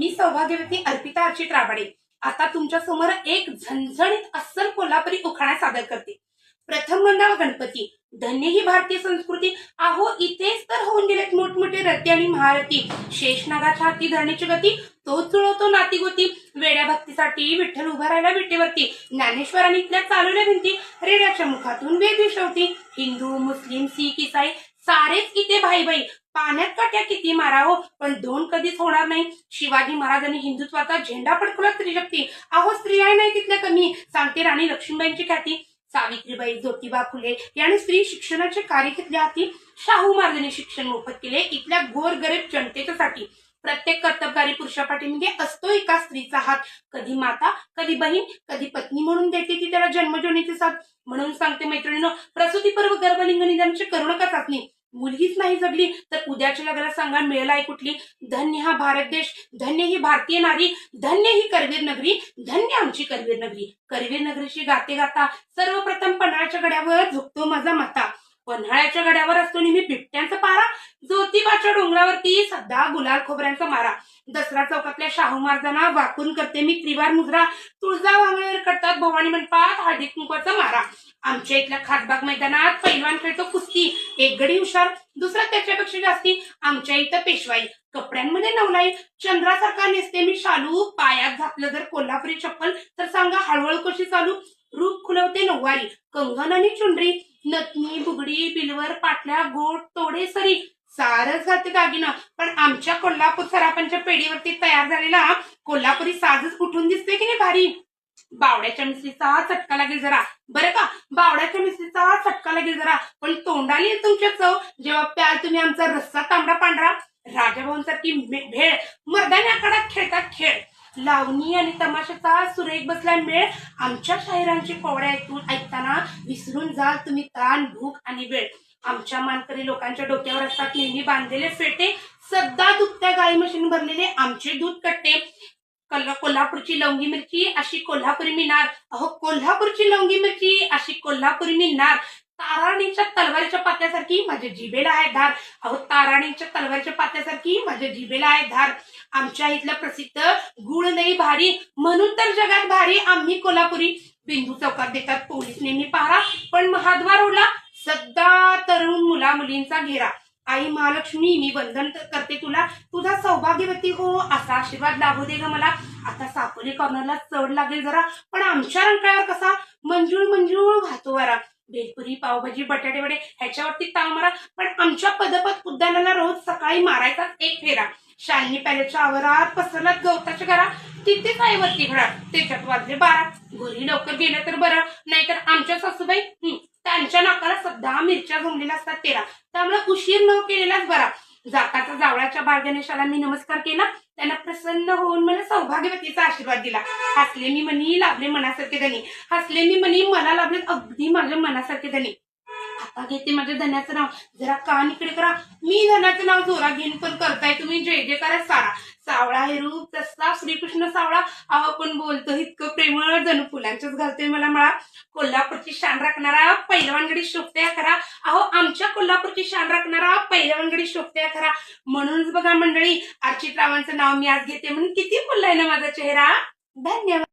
मी सौभाग्यवती अर्पिता अर्चित राबाडे. आता तुमच्यासमोर एक झणझणीत अस्सल कोल्हापुरी उखाणा सादर करते. प्रथम गंगा गणपती. धन्य ही भारतीय संस्कृती. अहो इथेच तर होऊन गेलेत मोठमोठे रती आणि महारथी. शेषनागाच्या हाती धरण्याची गती तो चुळवतो नाती गोती वेड्या भक्तीसाठी विठ्ठल उभा राहिला विटेवरती. ज्ञानेश्वरांनी इथल्या चालवल्या भिंती रेड्याच्या मुखातून वेगळी शेवटी हिंदू मुस्लिम सिख इसाई सारेच किती भाई भाई पाण्यात काट्या किती मारावं? पण दोन कधीच होणार नाही. शिवाजी महाराजांनी हिंदुत्वाचा झेंडा फडकवला स्त्री शक्ती अहो आहे नाही तिथल्या कमी. सांगते राणी लक्ष्मीबाईंची ख्याती. सावित्रीबाई ज्योतिबा फुले यांनी स्त्री शिक्षणाचे कार्य घेतले हाती. शाहू महाराजांनी शिक्षण मोफत केले इथल्या गोरगरीब जनतेच्यासाठी. प्रत्येक कर्तबगारी पुरुषापाठीमध्ये असतो एका स्त्रीचा हात. कधी माता कधी बहीण कधी पत्नी म्हणून देते ती त्याला जन्मजोनीचे साथ. म्हणून सांगते मैत्रिणीनं प्रसूती पर्व गर्भलिंग निदानची करू नका चाचणी? मुलगीच नाही जगली तर उद्याच्या लग्नाला सांगा मिळेल आहे कुठली? धन्य हा भारत देश धन्य ही भारतीय नारी धन्य ही करवीर नगरी धन्य आमची करवीर नगरी. करवीर नगरीची गाते गाता सर्वप्रथम पन्हाळ्याच्या गड्यावर झुकतो माझा माता. पन्हाळ्याच्या गड्यावर असतो नेहमी बिबट्यांचा पारा ज्योतिबाच्या डोंगरावरती सध्या गुलाल खोबऱ्यांचा मारा. दसरा चौकातल्या शाहू महाराजांना वाकून करते मी त्रिवार मुजरा. तुळजा वांगळेवर करतात भवानी मंडपात हळदी कुंकवाचा मारा. आमच्या इथल्या खासबाग मैदानात पैलवान खेळतो कुस्ती. एक गडी हुशार दुसरा त्याच्यापेक्षा जास्ती. आमच्या इथं पेशवाई कपड्यांमध्ये नवलाई चंद्रासारखा नेसते मी शालू. पायात घातलं जर कोल्हापुरी चप्पल तर सांगा हळूहळू कशी चालू? रूप खुलवते नऊवारी कंगन आणि चुंडरी नथनी बुगडी बिलवर पाटल्या गोट तोडे सरी. सारच घालते दागिनं. पण आमच्या कोल्हापूर सराफांच्या पेढीवरती तयार झालेला कोल्हापुरी साजच कुठून दिसते की नाही भारी? बावड्याच्या मिसळीचा चटका लागेल जरा. बरं का? बावड्याच्या मिसळीचा चटका लागेल जरा. पण तोंडाली येईल तुमच्या चव. जेव्हा प्याल तुम्ही आमचा रस्सा तांबडा पांढरा. राजाभाऊंसारखी भेळ. मर्दानी आकारात खेळतात खेळ. लावणी आणि तमाशाचा सुरेख बसला मेळ. आमच्या शाहिरांची कोवड्या ऐकून ऐकताना विसरून जाल तुम्ही ताण भूक आणि वेळ. आमच्या मानकरी लोकांच्या डोक्यावर असतात नेहमी बांधलेले फेटे. सध्या दुखत्या गाई मशीन भरलेले आमचे दूध कट्टे. कोल्हापूरची लवंगी मिरची अशी कोल्हापुरी मिनार. अहो कोल्हापूरची लवंगी मिरची अशी कोल्हापुरी मिनार. ताराणीच्या तलवारीच्या पात्यासारखी माझ्या जिभेला आहे धार. अहो ताराणीच्या तलवारीच्या पात्यासारखी माझ्या जिभेला आहे धार. आमच्या इथलं प्रसिद्ध गुळ नाही भारी म्हणून तर जगात भारी आम्ही कोल्हापुरी. बिंदू चौकात देतात पोलीस नेहमी पहारा पण महाद्वार रोडला सध्या तरुण मुला मुलींचा घेरा. आई महालक्ष्मी मी वंदन करते तुला. तुझा सौभाग्यवती हो असा आशीर्वाद लाभू दे ग मला. आता सापोली कॉर्नरला चढ लागेल जरा पण आमच्या रंकाळ्यावर कसा? मंजूळ मंजूळ वाहतो वारा. भेलपुरी पावभाजी बटाटे वडे ह्याच्यावरती ताव मारा. पण आमच्या पदपत उद्यानाला रोज सकाळी मारायचा एक फेरा. शालिनी पॅलेसच्या आवारात पसरलात गवताच्या घरा. तिथेच आहे वरती घरा त्याच्यात वाजले बारा. घरी लवकर गेलं तर बरं. नाहीतर आमच्या सासूबाई त्यांच्या नाकाला सध्या मिरच्या जमलेल्या असतात तेरा. त्यामुळे उशीर न केलेलाच बरा. जाताचा जावळाच्या बाळगणेशाला मी नमस्कार केला. त्यांना प्रसन्न होऊन मला सौभाग्यवतीचा आशीर्वाद दिला. हसले मी म्हणी लाभले मनासारखे धनी. हसले मी म्हणी मला लाभले अगदी माझ्या मनासारखे धनी. घेते माझ्या धन्याचं नाव. जरा कान इकडे करा. मी धन्याचं नाव जोरा घेऊन पण करताय तुम्ही जय करा सारा. सावळा हे रूप तसा श्रीकृष्ण सावळा. अहो पण बोलतो इतकं प्रेमळ जणू फुलांच्याच घालतोय मला मला कोल्हापूरची शान राखणारा पैलवानगडी शोभत्या खरा. अहो आमच्या कोल्हापूरची शान राखणारा पैलवानगडी शोभत्या खरा. म्हणूनच बघा मंडळी अर्चित रावांचं नाव मी आज घेते म्हणून किती फुललाय ना माझा चेहरा? धन्यवाद.